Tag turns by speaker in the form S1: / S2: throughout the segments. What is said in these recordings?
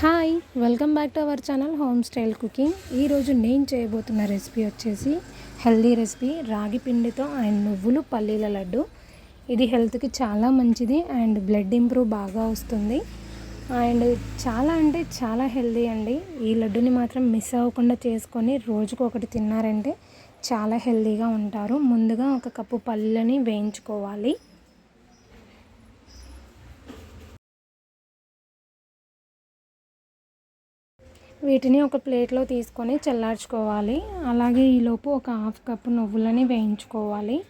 S1: Hi welcome back to our channel home style cooking. ఈరోజు నేను చేయబోతున్న రెసిపీ వచ్చేసి హెల్దీ రెసిపీ రాగి పిండితో అండ్ నువ్వులు పల్లీల లడ్డు. ఇది హెల్త్కి చాలా మంచిది అండ్ బ్లడ్ ఇంప్రూవ్ బాగా వస్తుంది. అండ్ చాలా అంటే చాలా హెల్దీ అండి. ఈ లడ్డుని మాత్రం మిస్ అవ్వకుండా చేసుకొని రోజుకు ఒకటి తిన్నారంటే చాలా హెల్దీగా ఉంటారు. ముందుగా ఒక కప్పు పల్లీలని వేయించుకోవాలి. వీటిని ఒక ప్లేట్లో తీసుకొని చల్లార్చుకోవాలి. అలాగే ఈలోపు ఒక హాఫ్ కప్పు నువ్వులని వేయించుకోవాలి.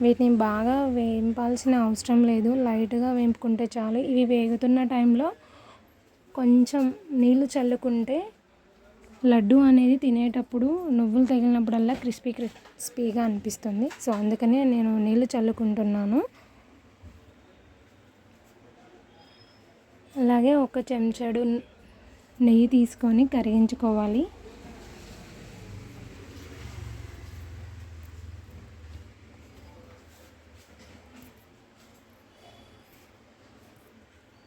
S1: వీటిని బాగా వేయింపాల్సిన అవసరం లేదు. లైట్గా వేయింపుకుంటే చాలు. ఇవి వేగుతున్న టైంలో కొంచెం నీళ్ళు చల్లుకుంటే లడ్డు అనేది తినేటప్పుడు నువ్వులు తగిలినప్పుడల్లా క్రిస్పీ క్రిస్పీగా అనిపిస్తుంది. సో అందుకనే నేను నీళ్ళు చల్లుకుంటున్నాను. అలాగే ఒక చెంచాడు నెయ్యి తీసుకొని కరిగించుకోవాలి.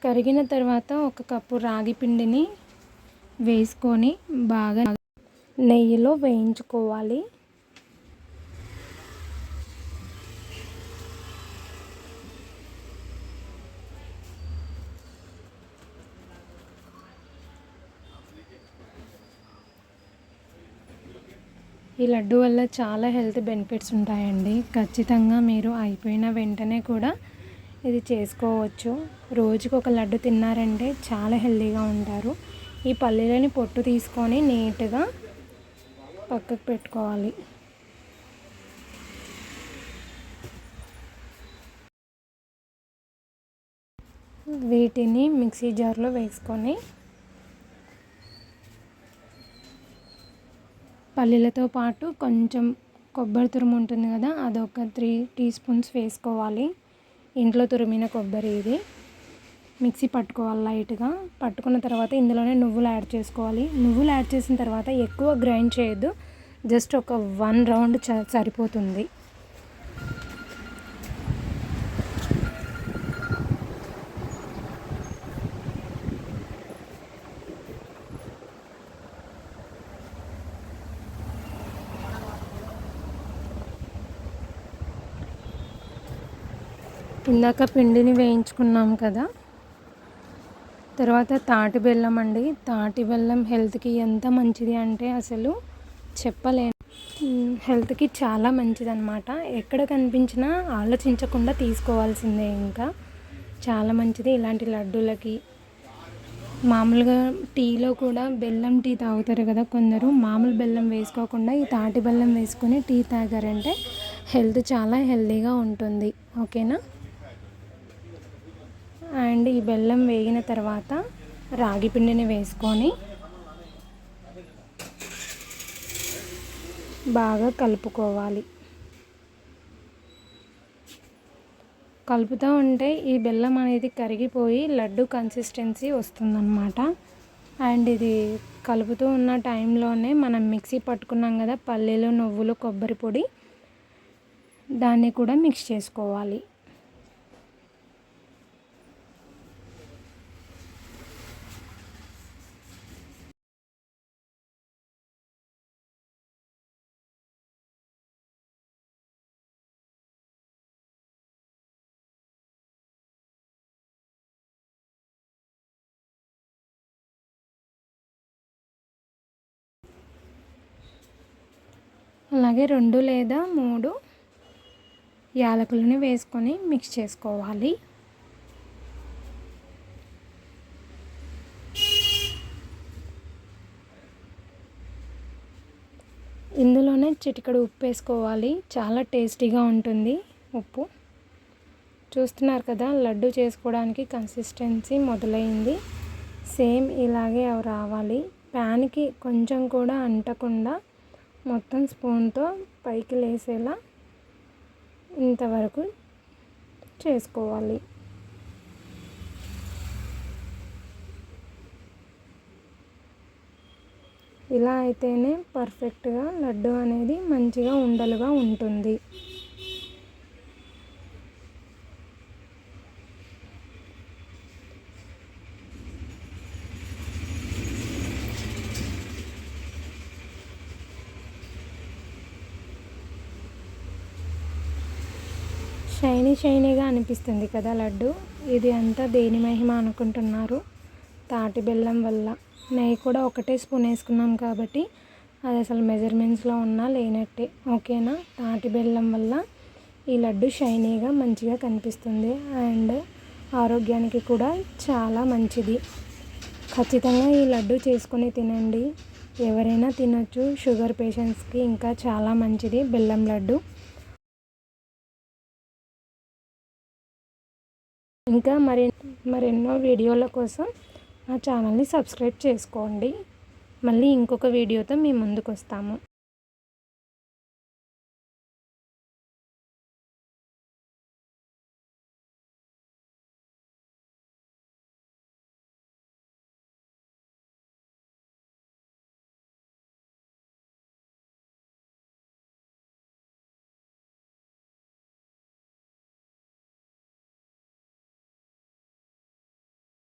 S1: కరిగిన తర్వాత ఒక కప్పు రాగి పిండిని వేసుకొని బాగా నెయ్యిలో వేయించుకోవాలి. ఈ లడ్డు వల్ల చాలా హెల్త్ బెనిఫిట్స్ ఉంటాయండి. ఖచ్చితంగా మీరు అయిపోయిన వెంటనే కూడా ఇది చేసుకోవచ్చు. రోజుకు ఒక లడ్డు తిన్నారంటే చాలా హెల్తీగా ఉంటారు. ఈ పల్లీలని పొట్టు తీసుకొని నీట్గా పక్కకు పెట్టుకోవాలి. వీటిని మిక్సీ జార్లో వేసుకొని పల్లీలతో పాటు కొంచెం కొబ్బరి తురుము ఉంటుంది కదా అదొక త్రీ టీ స్పూన్స్ వేసుకోవాలి. ఇంట్లో తురిమిన కొబ్బరి ఇది. మిక్సీ పట్టుకోవాలి లైట్గా. పట్టుకున్న తర్వాత ఇందులోనే నువ్వులు యాడ్ చేసుకోవాలి. నువ్వులు యాడ్ చేసిన తర్వాత ఎక్కువ గ్రైండ్ చేయొద్దు. జస్ట్ ఒక వన్ రౌండ్ సరిపోతుంది. ఇందాక పిండిని వేయించుకున్నాం కదా. తర్వాత తాటి బెల్లం అండి. తాటి బెల్లం హెల్త్కి ఎంత మంచిది అంటే అసలు చెప్పలేను హెల్త్కి చాలా మంచిది అనమాట ఎక్కడ కనిపించినా ఆలోచించకుండా తీసుకోవాల్సిందే ఇంకా. చాలా మంచిది ఇలాంటి లడ్డూలకి. మామూలుగా టీలో కూడా బెల్లం టీ తాగుతారు కదా కొందరు. మామూలు బెల్లం వేసుకోకుండా ఈ తాటి బెల్లం వేసుకొని టీ తాగారంటే హెల్త్ చాలా హెల్తీగా ఉంటుంది. ఓకేనా? అండ్ ఈ బెల్లం వేగిన తర్వాత రాగి పిండిని వేసుకొని బాగా కలుపుకోవాలి. కలుపుతూ ఉంటే ఈ బెల్లం అనేది కరిగిపోయి లడ్డు కన్సిస్టెన్సీ వస్తుందన్నమాట. అండ్ ఇది కలుపుతూ ఉన్న టైంలోనే మనం మిక్సీ పట్టుకున్నాం కదా పల్లీలు నువ్వులు కొబ్బరి పొడి దాన్ని కూడా మిక్స్ చేసుకోవాలి. అలాగే రెండు లేదా మూడు యాలకులని వేసుకొని మిక్స్ చేసుకోవాలి. ఇందులోనే చిటికడు ఉప్పు వేసుకోవాలి. చాలా టేస్టీగా ఉంటుంది ఉప్పు. చూస్తున్నారు కదా లడ్డు చేసుకోవడానికి కన్సిస్టెన్సీ మొదలైంది. సేమ్ ఇలాగే అవి రావాలి. ప్యాన్కి కొంచెం కూడా అంటకుండా మొత్తం స్పూన్తో పైకి లేసేలా ఇంతవరకు చేసుకోవాలి. ఇలా అయితేనే పర్ఫెక్ట్గా లడ్డు అనేది మంచిగా ఉండలుగా ఉంటుంది. షైనీ షైనీగా అనిపిస్తుంది కదా లడ్డు. ఇది అంతా దేని మహిమ అనుకుంటున్నారు? తాటి బెల్లం వల్ల. నెయ్యి కూడా ఒకటే స్పూన్ వేసుకున్నాం కాబట్టి అది అసలు మెజర్మెంట్స్లో ఉన్నా లేనట్టే. ఓకేనా? తాటి బెల్లం వల్ల ఈ లడ్డు షైనీగా మంచిగా కనిపిస్తుంది. అండ్ ఆరోగ్యానికి కూడా చాలా మంచిది. ఖచ్చితంగా ఈ లడ్డు చేసుకొని తినండి. ఎవరైనా తినొచ్చు. షుగర్ పేషెంట్స్కి ఇంకా చాలా మంచిది బెల్లం లడ్డు. ఇంకా మరి మరెన్నో వీడియోల కోసం మా ఛానల్ని సబ్స్క్రైబ్ చేసుకోండి. మళ్ళీ ఇంకొక వీడియోతో మీ ముందుకు వస్తాము